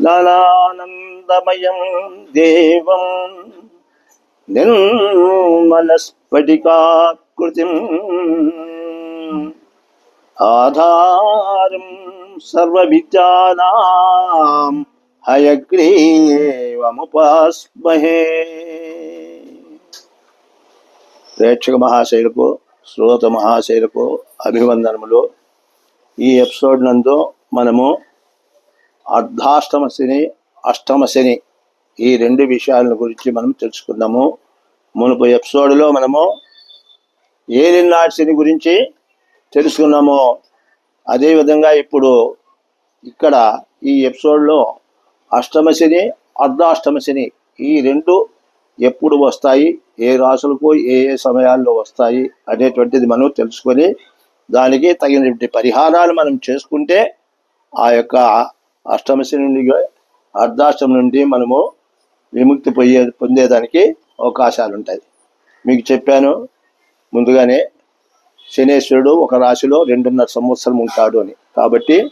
జ్ఞానానందమయం దేవం నిర్మలస్ఫటికాకృతిం ఆధారం సర్వవిద్యానాం హయగ్రీవముపాస్మహే. ప్రేక్షక మహాశైలకు శ్రోత మహాశైలకు అభివందనములు. ఈ ఎపిసోడ్ నందు మనము అర్ధాష్టమ శని అష్టమ శని ఈ రెండు విషయాల గురించి మనం తెలుసుకుందాము. మునుపు ఎపిసోడ్లో మనము ఏలినాటి శని గురించి తెలుసుకున్నాము. అదేవిధంగా ఇప్పుడు ఇక్కడ ఈ ఎపిసోడ్లో అష్టమ శని అర్ధాష్టమ శని ఈ రెండు ఎప్పుడు వస్తాయి ఏ రాసులకు ఏ ఏ సమయాల్లో వస్తాయి అనేటువంటిది మనం తెలుసుకొని దానికి తగినటువంటి పరిహారాలు మనం చేసుకుంటే ఆ యొక్క అష్టమశ నుండి అర్ధాష్టమి నుండి మనము విముక్తి పొయ్యే పొందేదానికి అవకాశాలు ఉంటాయి మీకు చెప్పాను ముందుగానే శనేశ్వరుడు ఒక రాశిలో రెండున్నర సంవత్సరం ఉంటాడు అని. కాబట్టి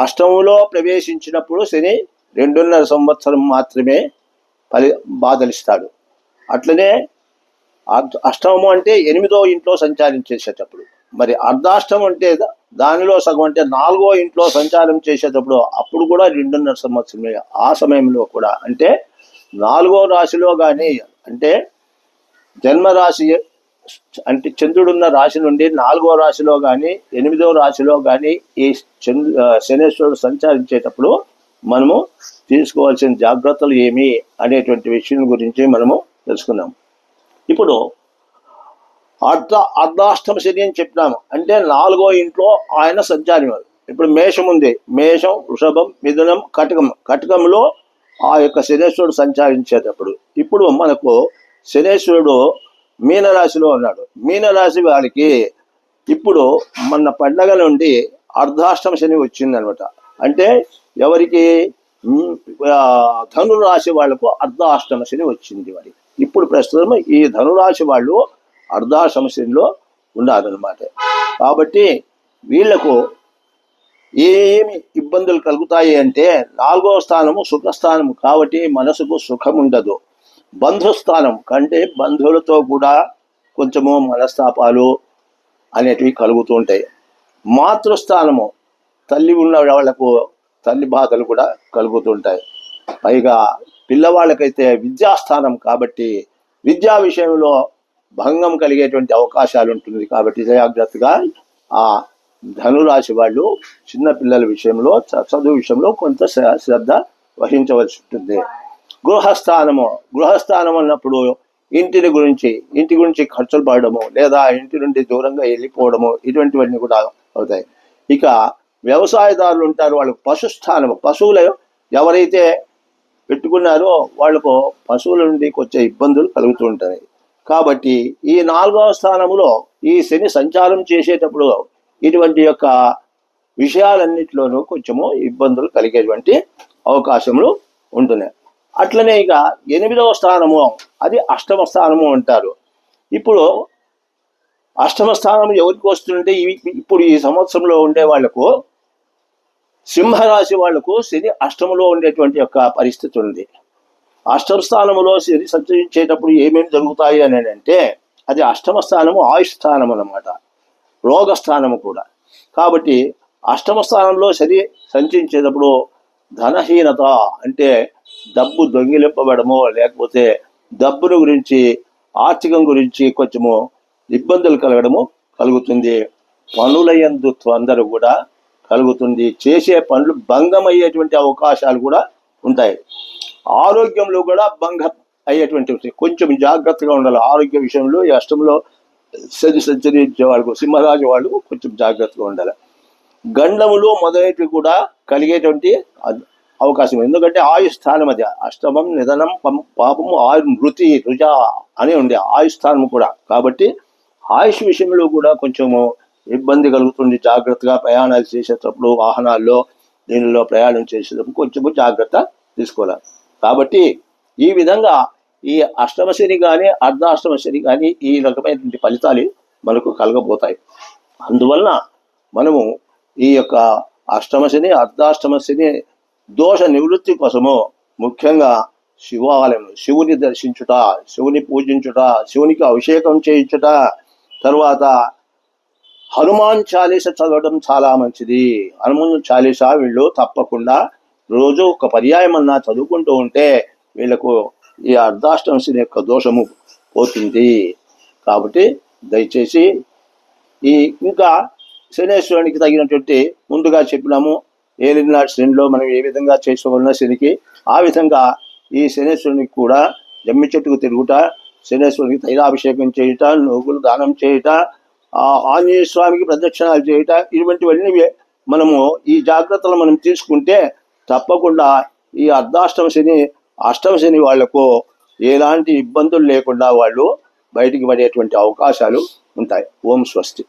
అష్టమంలో ప్రవేశించినప్పుడు శని రెండున్నర సంవత్సరం మాత్రమే ఫలి బాధలిస్తాడు. అట్లనే అష్టమము అంటే ఎనిమిదో ఇంట్లో సంచారించేసేటప్పుడు మరి అర్ధాష్టం అంటే దానిలో సగం అంటే నాలుగో ఇంట్లో సంచారం చేసేటప్పుడు అప్పుడు కూడా రెండున్నర సంవత్సరమే ఆ సమయంలో కూడా అంటే నాలుగో రాశిలో కానీ అంటే జన్మరాశి అంటే చంద్రుడున్న రాశి నుండి నాలుగో రాశిలో కానీ ఎనిమిదో రాశిలో కానీ ఈ చంద్ర శనేశ్వరుడు సంచరించేటప్పుడు మనము తీసుకోవాల్సిన జాగ్రత్తలు ఏమి అనేటువంటి విషయం గురించి మనము తెలుసుకున్నాం. ఇప్పుడు అర్ధ అర్ధాష్టమ శని అని చెప్పినాము. అంటే నాలుగో ఇంట్లో ఆయన సంచారం ఇప్పుడు మేషం ఉంది. మేషం వృషభం మిథునం కటకం. కటకంలో ఆ యొక్క శనేశ్వరుడు సంచారించేటప్పుడు ఇప్పుడు మనకు శనేశ్వరుడు మీనరాశిలో ఉన్నాడు. మీనరాశి వారికి ఇప్పుడు మన పండగ నుండి అర్ధాష్టమ శని వచ్చిందనమాట. అంటే ఎవరికి? ధనురాశి వాళ్ళకు అర్ధాష్టమ శని వచ్చింది వారికి ఇప్పుడు ప్రస్తుతం ఈ ధనురాశి వాళ్ళు అర్ధాష్టమ సంవత్సరంలో ఉన్నారనమాట కాబట్టి వీళ్ళకు ఏమి ఇబ్బందులు కలుగుతాయి అంటే నాలుగో స్థానము సుఖస్థానము కాబట్టి మనసుకు సుఖం ఉండదు బంధుస్థానం కంటే బంధువులతో కూడా కొంచెము మనస్తాపాలు అనేటివి కలుగుతూ ఉంటాయి. మాతృస్థానము తల్లి ఉన్న వాళ్ళకు తల్లి బాధలు కూడా కలుగుతుంటాయి పైగా పిల్లవాళ్ళకైతే విద్యాస్థానం కాబట్టి విద్యా విషయంలో భంగం కలిగేటువంటి అవకాశాలు ఉంటుంది కాబట్టి జాగ్రత్తగా ఆ ధనురాశి వాళ్ళు చిన్నపిల్లల విషయంలో చ- చదువు విషయంలో కొంత శ్ర- శ్రద్ధ వహించవలసి ఉంటుంది గృహస్థానము గృహస్థానం అన్నప్పుడు ఇంటిని గురించి ఇంటి గురించి ఖర్చులు పడడము లేదా ఇంటి నుండి దూరంగా వెళ్ళిపోవడము ఇటువంటివన్నీ కూడా అవుతాయి. ఇక వ్యవసాయదారులు ఉంటారు వాళ్ళకు పశుస్థానము పశువులు ఎవరైతే పెట్టుకున్నారో వాళ్ళకు పశువుల నుండి వచ్చే ఇబ్బందులు కలుగుతూ ఉంటాయి. కాబట్టి ఈ నాలుగవ స్థానంలో ఈ శని సంచారం చేసేటప్పుడు ఇటువంటి యొక్క విషయాలన్నిటిలోనూ కొంచెము ఇబ్బందులు కలిగేటువంటి అవకాశములు ఉంటున్నాయి. అట్లనే ఇక ఎనిమిదవ స్థానము అది అష్టమ స్థానము అంటారు. ఇప్పుడు అష్టమ స్థానం ఎవరికి వస్తుంటే ఇప్పుడు ఈ సంవత్సరంలో ఉండే వాళ్ళకు సింహరాశి వాళ్ళకు శని అష్టములో ఉండేటువంటి యొక్క పరిస్థితి ఉంది. అష్టమ స్థానములో శని సంచరించేటప్పుడు ఏమేమి జరుగుతాయి అని అంటే అది అష్టమ స్థానము ఆయుష్ స్థానం అన్నమాట రోగస్థానము కూడా. కాబట్టి అష్టమ స్థానంలో శని సంచరించేటప్పుడు ధనహీనత అంటే డబ్బు దొంగిలింపబడము లేకపోతే డబ్బును గురించి ఆర్థికం గురించి కొంచెము ఇబ్బందులు కలగడము కలుగుతుంది. పనులయందు తొందర కూడా కలుగుతుంది. చేసే పనులు భంగం అయ్యేటువంటి అవకాశాలు కూడా ఉంటాయి. ఆరోగ్యంలో కూడా భంగం అయ్యేటువంటి కొంచెం జాగ్రత్తగా ఉండాలి. ఆరోగ్య విషయంలో ఈ అష్టంలో శని సంచరించే వాళ్ళకు సింహరాజు వాళ్ళు కొంచెం జాగ్రత్తగా ఉండాలి. గండములు మొదలైనవి కూడా కలిగేటువంటి అవకాశం. ఉంది. ఎందుకంటే ఆయు స్థానం అది. అష్టమం నిధనం పం- పాపము ఆయు మృతి రుజ అని ఉండే ఆయు స్థానం కూడా. కాబట్టి ఆయుష్ విషయంలో కూడా కొంచెము ఇబ్బంది కలుగుతుంది. జాగ్రత్తగా ప్రయాణాలు చేసేటప్పుడు వాహనాల్లో దీనిలో ప్రయాణం చేసేటప్పుడు కొంచెము జాగ్రత్త తీసుకోవాలి. కాబట్టి ఈ విధంగా ఈ అష్టమ శని కానీ అర్ధాష్టమ శని కానీ ఈ రకమైనటువంటి ఫలితాలు మనకు కలగబోతాయి. అందువలన మనము ఈ యొక్క అష్టమ శని అర్ధాష్టమ శని దోష నివృత్తి కోసము ముఖ్యంగా శివాలయం శివుని దర్శించుట శివుని పూజించుట శివునికి అభిషేకం చేయించుట తర్వాత హనుమాన్ చాలీస చదవడం చాలా మంచిది. హనుమాన్ చాలీస వీళ్ళు తప్పకుండా రోజు ఒక పర్యాయమన్నా చదువుకుంటూ ఉంటే వీళ్ళకు ఈ అర్ధాష్టమ యొక్క దోషము పోతుంది. కాబట్టి దయచేసి ఈ ఇంకా శనేశ్వరునికి తగినటువంటి ముందుగా చెప్పినాము ఏలినాటి శనిలో మనం ఏ విధంగా చేసుకోవాలన్న శనికి ఆ విధంగా ఈ శనేశ్వరునికి కూడా జమ్మి చెట్టుకు తిరుగుట శనేశ్వరునికి తైలాభిషేకం చేయుట నోగులు దానం చేయుట ఆంజనేయ స్వామికి ప్రదక్షిణాలు చేయుట ఇటువంటివన్నీ మనము ఈ జాగ్రత్తలు మనం తీసుకుంటే తప్పకుండా ఈ అర్ధాష్టమ శని అష్టమ శని వాళ్ళకు ఎలాంటి ఇబ్బందులు లేకుండా వాళ్ళు బయటికి పడేటువంటి అవకాశాలు ఉంటాయి. ఓం స్వస్తి.